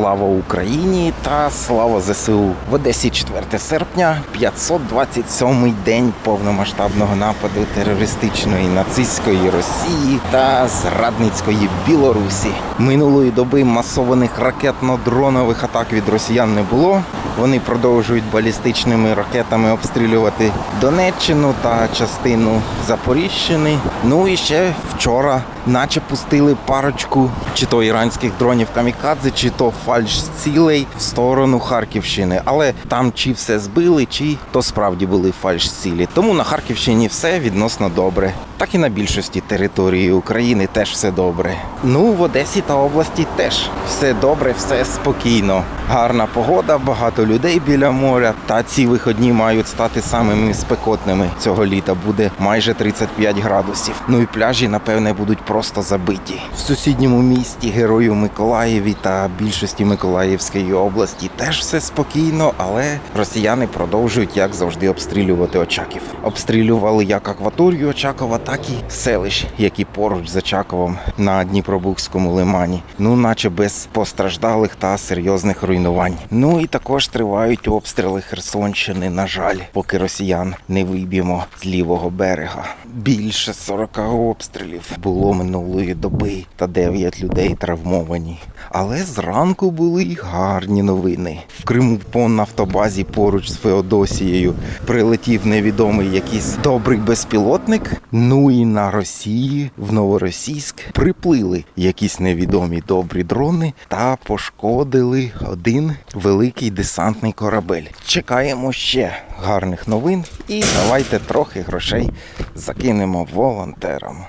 Слава Україні та слава ЗСУ в Одесі 4 серпня, 527-й день повномасштабного нападу терористичної нацистської Росії та зрадницької Білорусі. Минулої доби масованих ракетно-дронових атак від росіян не було. Вони продовжують балістичними ракетами обстрілювати Донеччину та частину Запоріжжини. Ну і ще вчора, наче пустили парочку чи то іранських дронів камікадзе, чи то фальш цілей в сторону Харківщини. Але там чи все збили, чи то справді були фальш цілі. Тому на Харківщині все відносно добре. Так і на більшості території України теж все добре. Ну в Одесі та області теж все добре, все спокійно. Гарна погода, багато людей біля моря. Та ці виходні мають стати самими спекотними цього літа. Буде майже 35 градусів. Ну і пляжі, напевне, будуть просто забиті. В сусідньому місті Герою Миколаєві та більшості Миколаївської області теж все спокійно, але росіяни продовжують, як завжди, обстрілювати Очаків. Обстрілювали як акваторію Очакова, так і селищ, які поруч з Очаковом на Дніпробукському лимані. Ну, наче без постраждалих та серйозних руйнувань. Ну і також тривають обстріли Херсонщини, на жаль, поки росіян не виб'ємо з лівого берега. Більше 40 обстрілів було минулої доби, та 9 людей травмовані. Але зранку були й гарні новини. В Криму по нафтобазі поруч з Феодосією прилетів невідомий якийсь добрий безпілотник. Ну і на Росії в Новоросійськ приплили якісь невідомі добрі дрони та пошкодили один великий десантний корабель. Чекаємо ще гарних новин і давайте трохи грошей закинемо волонтерам.